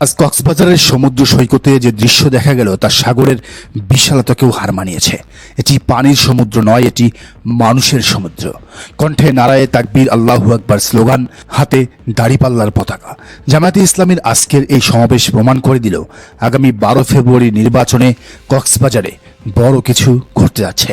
আজ কক্সবাজারের সমুদ্র সৈকতে যে দৃশ্য দেখা গেল তা সাগরের বিশালতাকেও হার মানিয়েছে। এটি পানির সমুদ্র নয়, এটি মানুষের সমুদ্র। কণ্ঠে নারায়ে তাকবীর আল্লাহু আকবার স্লোগান, হাতে দাড়িপাল্লার পতাকা। জামায়াতে ইসলামীর আজকের এই সমাবেশ প্রমাণ করে দিল, আগামী বারো ফেব্রুয়ারি নির্বাচনে কক্সবাজারে বড় কিছু ঘটতে যাচ্ছে।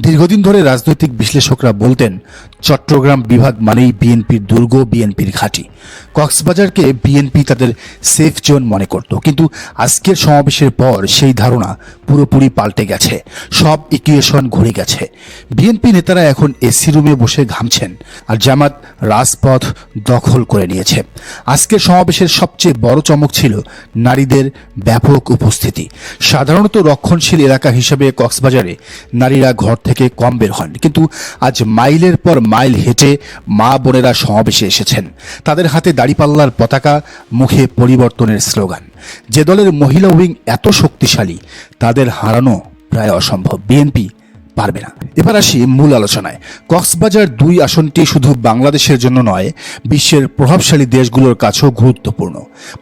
দীর্ঘদিন ধরে রাজনৈতিক বিশ্লেষকরা বলতেন, চট্টগ্রাম বিভাগ মানেই বিএনপির দুর্গ, বিএনপির ঘাঁটি। কক্সবাজারকে বিএনপি তাদের সেফ জোন মনে করত, কিন্তু আজকের সমাবেশের পর সেই ধারণা পুরোপুরি পাল্টে গেছে, সব ইকুয়েশন ঘুরে গেছে। বিএনপি নেতারা এখন এসি রুমে বসে ঘামছেন আর জামাত রাজপথ দখল করে নিয়েছে। আজকের সমাবেশের সবচেয়ে বড় চমক ছিল নারীদের ব্যাপক উপস্থিতি। সাধারণত রক্ষণশীল এলাকা হিসেবে কক্সবাজারে নারীরা ঘর থেকে কম বের হন। কিন্তু আজ মাইলের পর মাইল হেঁটে মা বোনেরা সমাবেশে এসেছেন। তাদের হাতে দাড়িপাল্লার পতাকা, মুখে পরিবর্তনের স্লোগান। যে দলের মহিলা উইং এত শক্তিশালী, তাদের হারানো প্রায় অসম্ভব। বিএনপি পারবে না। এবার আসি মূল আলোচনায়। কক্সবাজার দুই আসনটি শুধু বাংলাদেশের জন্য নয়, বিশ্বের প্রভাবশালী দেশগুলোর কাছেও গুরুত্বপূর্ণ।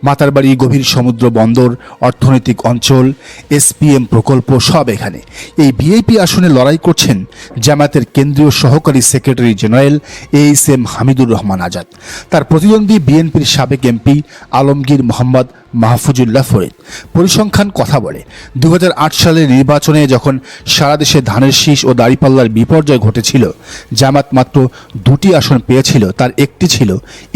মাতারবাড়ি গভীর সমুদ্র বন্দর, অর্থনৈতিক অঞ্চল, এসপিএম প্রকল্প সব এখানে। এই ভিআইপি আসনে লড়াই করছেন জামায়াতের কেন্দ্রীয় সহকারী secretary general H M Hamidur Rahman Azad. তার প্রতিদ্বন্দ্বী বিএনপির সাবেক এমপি আলমগীর মোহাম্মদ মাহফুজুল্লাহ ফরিদ। পরিসংখ্যান কথা বলে দু হাজার আট সালের নির্বাচনে যখন সারা দেশে ধানের শীষ ও দাড়িপাল্লার বিপর্যয় ঘটেছিল, জামাত মাত্র দুটি আসন পেয়েছিল, তার একটি ছিল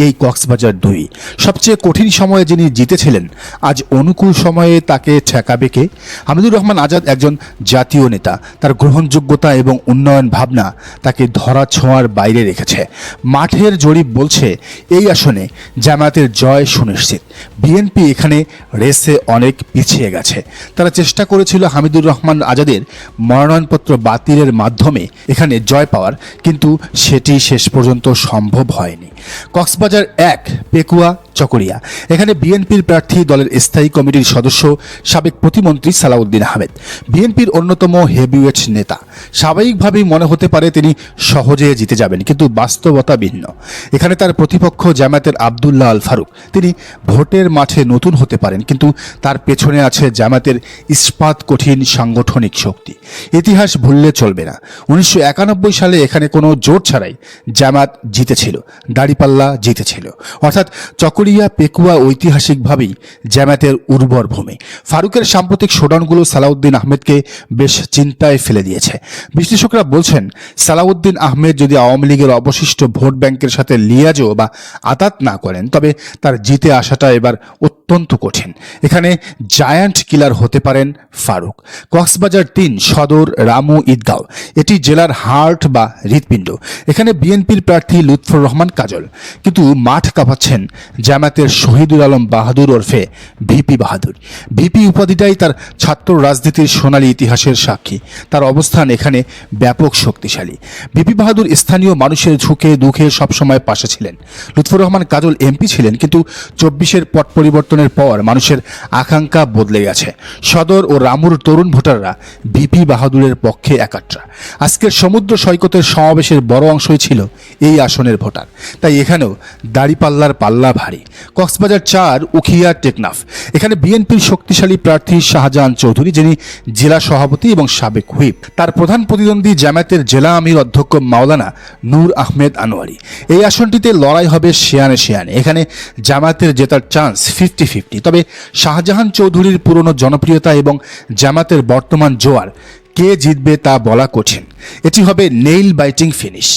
এই কক্সবাজার দুই। সবচেয়ে কঠিন সময়ে যিনি জিতেছিলেন, আজ অনুকূল সময়ে তাকে ঠেকাবে কে? হামিদুর রহমান আজাদ একজন জাতীয় নেতা। তার গ্রহণযোগ্যতা এবং উন্নয়ন ভাবনা তাকে ধরা ছোঁয়ার বাইরে রেখেছে। মাঠের জরিপ বলছে, এই আসনে জামাতের জয় সুনিশ্চিত। বিএনপি এখানে রেসে অনেক পিছিয়ে গেছে। তারা চেষ্টা করেছিল হামিদুর রহমান আজাদের মনোনয়নপত্র বাতিলের মাধ্যমে এখানে জয় পাওয়ার, কিন্তু সেটি শেষ পর্যন্ত সম্ভব হয়নি। কক্সবাজার এক, পেকুয়া, চকরিয়া। এখানে বিএনপির প্রার্থী দলের স্থায়ী কমিটির সদস্য সাবেক প্রতিমন্ত্রী সালাউদ্দিন আহমেদ। বিএনপির অন্যতম হেভিওয়েট নেতা। স্বাভাবিকভাবেই মনে হতে পারে তিনি সহজে জিতে যাবেন, কিন্তু বাস্তবতা ভিন্ন। এখানে তার প্রতিপক্ষ জামায়াতের আবদুল্লাহ আল ফারুক। তিনি ভোটের মাঠে নতুন হতে পারেন, কিন্তু তার পেছনে আছে জামায়াতের ইস্পাত কঠিন সাংগঠনিক শক্তি। ইতিহাস ভুললে চলবে না। উনিশশো একানব্বই সালে এখানে কোনো জোট ছাড়াই জামাত জিতেছিল। দাড়িপাল্লা জিতেছিল। অর্থাৎ চকরিয়া পেকুয়া ঐতিহাসিকভাবেই জ্যামাতের উর্বর ভূমি। ফারুকের সাম্প্রতিক শোডাউনগুলো সালাউদ্দিন আহমেদকে বেশ চিন্তায় ফেলে দিয়েছে। বিশ্লেষকরা বলছেন, সালাউদ্দিন আহমেদ যদি আওয়ামী লীগের অবশিষ্ট ভোট ব্যাংকের সাথে লিয়াজো বা আতাত না করেন, তবে তার জিতে আসাটা এবার অত্যন্ত কঠিন। এখানে জায়ান্ট কিলার হতে পারেন ফারুক। কক্সবাজার তিন, সদর, রামু, ঈদগাঁও। এটি জেলার হার্ট বা হৃৎপিণ্ড। এখানে বিএনপির প্রার্থী লুৎফর রহমান কাজল। কিন্তু মাঠ কাঁপাচ্ছেন জামাতের শহীদুল আলম বাহাদুর ওরফে ভিপি বাহাদুর। ভিপি উপাধিটাই তার ছাত্র রাজনীতির সোনালী ইতিহাসের সাক্ষী। তার অবস্থান এখানে ব্যাপক শক্তিশালী। ভিপি বাহাদুর স্থানীয় মানুষের ঝুঁকে দুঃখে সবসময় পাশে ছিলেন। লুৎফর রহমান কাজল এমপি ছিলেন, কিন্তু চব্বিশের পট পরিবর্তনের পর মানুষের আকাঙ্ক্ষা বদলে গেছে। সদর ও রামুর তরুণ ভোটাররা ভিপি বাহাদুরের পক্ষে একাট্রা আজকের সমুদ্র সৈকতের সমাবেশের বড় অংশই ছিল এই আসনের ভোটার। তাই এখানেও দাড়িপাল্লার পাল্লা ভারী। কক্সবাজার চার, উখিয়া টেকনাফ। এখানে বিএনপির শক্তিশালী প্রার্থী শাহজাহান চৌধুরী, যিনি জেলা সভাপতি এবং সাবেক হুইপ। তার প্রধান প্রতিদ্বন্দ্বী জামায়াতের জেলা আমির অধ্যক্ষ মাওলানা নূর আহমেদ আনোয়ারি। এই আসনটিতে লড়াই হবে শেয়ানে শেয়ানে এখানে জামায়াতের জেতার চান্স ফিফটি ফিফটি। তবে শাহজাহান চৌধুরীর পুরনো জনপ্রিয়তা এবং জামাতের বর্তমান জোয়ার কে জিতবে তা বলা কঠিন। এটি হবে নেইল বাইটিং ফিনিশ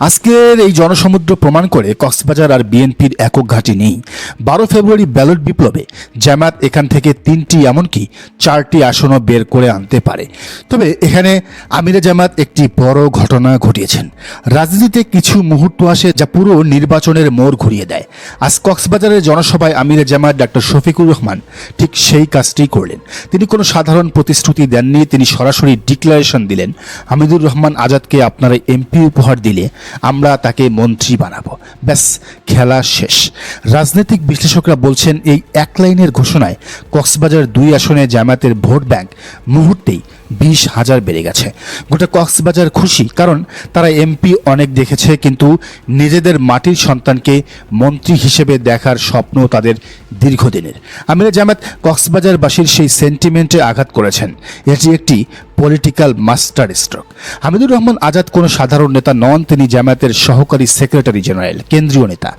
আজকের এই জনসমুদ্র প্রমাণ করে কক্সবাজার আর বিএনপির একক ঘাঁটি নেই। বারো ফেব্রুয়ারি ব্যালট বিপ্লবে জামাত এখান থেকে তিনটি এমনকি চারটি আসনও বের করে আনতে পারে। তবে এখানে আমিরা জামাত একটি বড় ঘটনা ঘটিয়েছেন। রাজনীতিতে কিছু মুহূর্ত আসে যা পুরো নির্বাচনের মোড় ঘুরিয়ে দেয়। আজ কক্সবাজারের জনসভায় আমিরা জামাত ডাক্তার শফিকুর রহমান ঠিক সেই কাজটি করলেন। তিনি কোনো সাধারণ প্রতিশ্রুতি দেননি, তিনি সরাসরি ডিক্লারেশন দিলেন, হামিদুর রহমান আজাদকে আপনারা এমপি উপহার দিলে আমরা তাকে মন্ত্রী বানাবো। ব্যাস, খেলা শেষ। রাজনৈতিক বিশ্লেষকরা বলছেন, এই এক লাইনের ঘোষণায় কক্সবাজার দুই আসনে জামায়াতের ভোট ব্যাংক মুহূর্তেই বিশ হাজার বেড়ে গেছে। গোটা কক্সবাজার খুশি, কারণ তারা এমপি অনেক দেখেছে, কিন্তু নিজেদের মাটির সন্তানকে মন্ত্রী হিসেবে দেখার স্বপ্ন তাদের দীর্ঘদিনের। আমিরা জামাত কক্সবাজারবাসীর সেই সেন্টিমেন্টে আঘাত করেছেন। এটি একটি political master stroke Hamidur Rahman Azad কোনো সাধারণ নেতা নন, তিনি জামায়াতের সহকারী সেক্রেটারি জেনারেল কেন্দ্রীয় নেতা।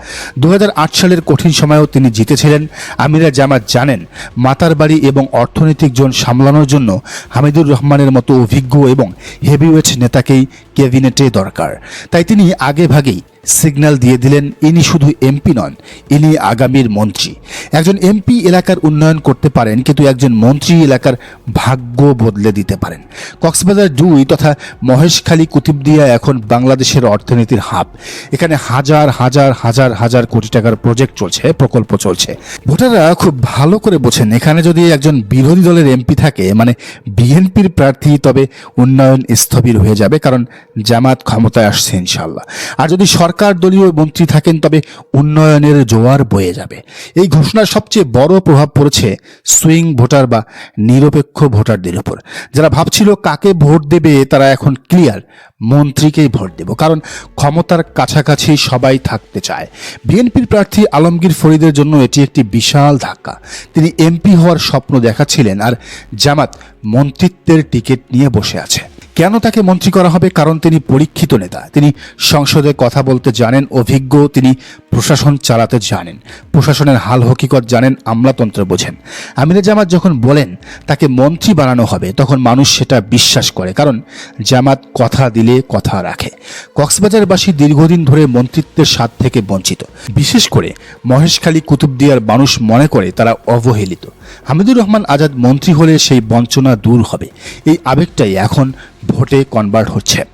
দু হাজার আট সালের কঠিন সময়েও তিনি জিতেছিলেন। আমিরা জামাত জানেন, মাতার বাড়ি এবং অর্থনৈতিক জোন সামলানোর জন্য হামিদুর রহমানের মতো অভিজ্ঞ এবং হেভিওয়েট নেতাকেই ক্যাবিনেটে দরকার। তাই তিনি আগে ভাগেই সিগন্যাল দিয়ে দিলেন, ইনি শুধু এমপি নন, ইনি আগামীর মন্ত্রী। একজন এমপি এলাকার উন্নয়ন করতে পারেন, কিন্তু একজন মন্ত্রী এলাকার ভাগ্য বদলে দিতে পারেন। কক্সবাজার দুই তথা মহেশখালী কুতুবদিয়া এখন বাংলাদেশের অর্থনীতির হাব। এখানে হাজার হাজার হাজার হাজার কোটি টাকার প্রজেক্ট চলছে, প্রকল্প চলছে। ভোটাররা খুব ভালো করে বোঝেন, এখানে যদি একজন বিরোধী দলের এমপি থাকে মানে বিএনপির প্রার্থী, তবে উন্নয়ন স্থবির হয়ে যাবে, কারণ জামাত ক্ষমতায় আসছে ইনশাল্লাহ আর যদি সরকার দলীয় মন্ত্রী থাকেন, তবে উন্নয়নের জোয়ার বয়ে যাবে। এই ঘোষণার সবচেয়ে বড় প্রভাব পড়েছে সুইং ভোটার বা নিরপেক্ষ ভোটারদের উপর। যারা ভাবছিল কাকে ভোট দেবে, তারা এখন ক্লিয়ার, মন্ত্রীকেই ভোট দেব। কারণ ক্ষমতার কাছাকাছি সবাই থাকতে চায়। বিএনপির প্রার্থী আলমগীর ফরিদের জন্য এটি একটি বিশাল ধাক্কা। তিনি এমপি হওয়ার স্বপ্ন দেখাচ্ছিলেন আর জামাত মন্ত্রিত্বের টিকিট নিয়ে বসে আছে। কেন তাকে মন্ত্রী করা হবে? কারণ তিনি পরীক্ষিত নেতা। তিনি সংসদে কথা বলতে জানেন, অভিজ্ঞ, তিনি প্রশাসন চালাতে জানেন। প্রশাসনের হাল হকিকত জানেন, আমলাতন্ত্র বোঝেন। আমিরে জামাত যখন বলেন তাকে মন্ত্রী বানানো হবে, তখন মানুষ সেটা বিশ্বাস করে। কারণ জামাত কথা দিলে কথা রাখে। কক্সবাজারবাসী দীর্ঘদিন ধরে মন্ত্রিত্বের স্বাদ থেকে বঞ্চিত। বিশেষ করে মহেশখালী কুতুবদিয়ার মানুষ মনে করে তারা অবহেলিত। হামিদুর রহমান আজাদ মন্ত্রী হলে সেই বঞ্চনা দূর হবে। এই আবেগটাই এখন ভোটে কনভার্ট হচ্ছে।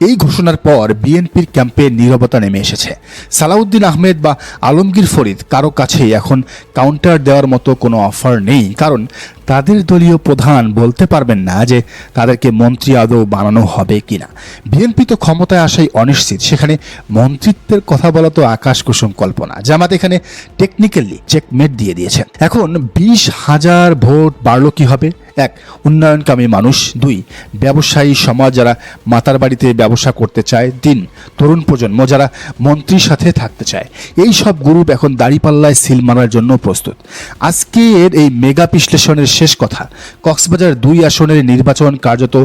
এই ঘোষণার পর বিএনপির ক্যাম্পে নীরবতা নেমে এসেছে। সালাউদ্দিন আহমেদ বা আলমগীর ফরিদ কারও কাছেই এখন কাউন্টার দেওয়ার মতো কোনো অফার নেই। কারণ তাদের দলীয় প্রধান বলতে পারবেন না যে তাদেরকে মন্ত্রী আদৌ বানানো হবে কিনা। বিএনপি তো ক্ষমতায় আসাই অনিশ্চিত। সেখানে মন্ত্রিত্বের কথা বলা তো আকাশ কুসুম কল্পনা। জামাত এখানে টেকনিক্যালি চেকমেট দিয়ে দিয়েছে। এখন বিশ হাজার ভোট বাড়লো কি হবে? এক, উন্নয়নকামী মানুষ। দুই, ব্যবসায়ী সমাজ যারা মাতার বাড়িতে ব্যবসা করতে চায়। তিন, তরুণ প্রজন্ম যারা মন্ত্রীর সাথে থাকতে চায়। এই সব গ্রুপ এখন দাড়িপাল্লায় সিল মারার জন্য প্রস্তুত। আজকের এই মেগা বিশ্লেষণের শেষ কথা, কক্সবাজার দুই আসনের নির্বাচন কার্যত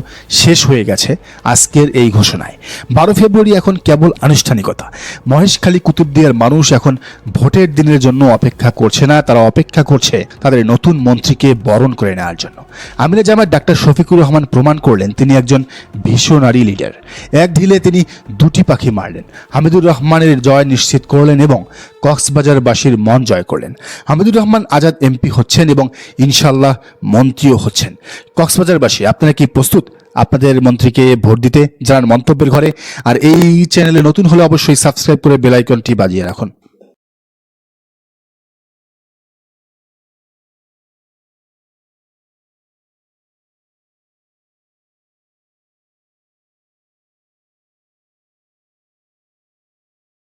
শেষ হয়ে গেছে আজকের এই ঘোষণায়। বারো ফেব্রুয়ারি এখন কেবল আনুষ্ঠানিকতা। মহেশখালী কুতুবদিয়ার মানুষ এখন ভোটের দিনের জন্য অপেক্ষা করছে না, তারা অপেক্ষা করছে তাদের নতুন মন্ত্রীকে বরণ করে নেওয়ার জন্য। আমিরা জামাত ডাক্তার শফিকুর রহমান প্রমাণ করলেন তিনি একজন ভীষণারী লিডার এক ঢিলে তিনি দুটি পাখি মারলেন। হামিদুর রহমানের জয় নিশ্চিত করলেন এবং কক্সবাজারবাসীর মন জয় করলেন। হামিদুর রহমান আজাদ এমপি হচ্ছেন এবং ইনশাল্লাহ মন্ত্রীও হচ্ছেন। কক্সবাজারবাসী, আপনারা কি প্রস্তুত? আপনাদের মন্ত্রীকে ভোট দিতে জানান মন্তব্যের ঘরে। আর এই চ্যানেলে নতুন হলে অবশ্যই সাবস্ক্রাইব করে বেলাইকনটি বাজিয়ে রাখুন।